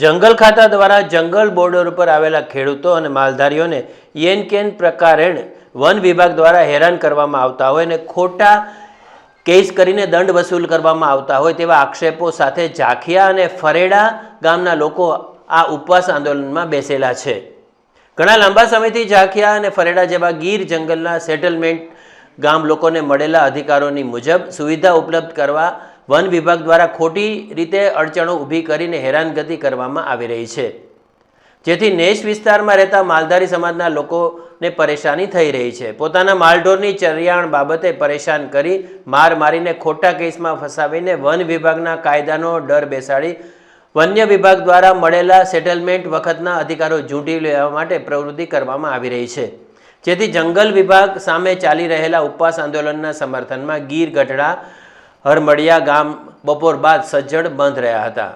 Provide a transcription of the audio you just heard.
જંગલ ખાતા દ્વારા જંગલ બોર્ડર ઉપર આવેલા ખેડૂતો અને માલધારીઓને યેન કેન પ્રકારેણ વન વિભાગ દ્વારા હેરાન કરવામાં આવતા હોય અને ખોટા કેસ કરીને દંડ વસૂલ કરવામાં આવતા હોય તેવા આક્ષેપો સાથે ઝાખિયા અને ફરેડા ગામના લોકો આ ઉપવાસ આંદોલનમાં બેસેલા છે. ઘણા લાંબા સમયથી ઝાખિયા અને ફરેડા જેવા ગીર જંગલના સેટલમેન્ટ ગામ લોકોને મળેલા અધિકારોની મુજબ સુવિધા ઉપલબ્ધ કરવા વન વિભાગ દ્વારા ખોટી રીતે અડચણો ઊભી કરીને હેરાનગતિ કરવામાં આવી રહી છે. જેથી નેશ વિસ્તારમાં રહેતા માલધારી સમાજના લોકોને પરેશાની થઈ રહી છે. પોતાના માલઢોરની ચરિયાણ બાબતે પરેશાન કરી માર મારીને ખોટા કેસમાં ફસાવીને વન વિભાગના કાયદાનો ડર બેસાડી વન્ય વિભાગ દ્વારા મળેલા સેટલમેન્ટ વખતના અધિકારો ઝૂંટી લેવા માટે પ્રવૃત્તિ કરવામાં આવી રહી છે. જેથી જંગલ વિભાગ સામે ચાલી રહેલા ઉપવાસ આંદોલનના સમર્થનમાં ગીર ગઢડા હરમડિયા ગામ બપોર બાદ સજ્જડ બંધ રહ્યા હતા.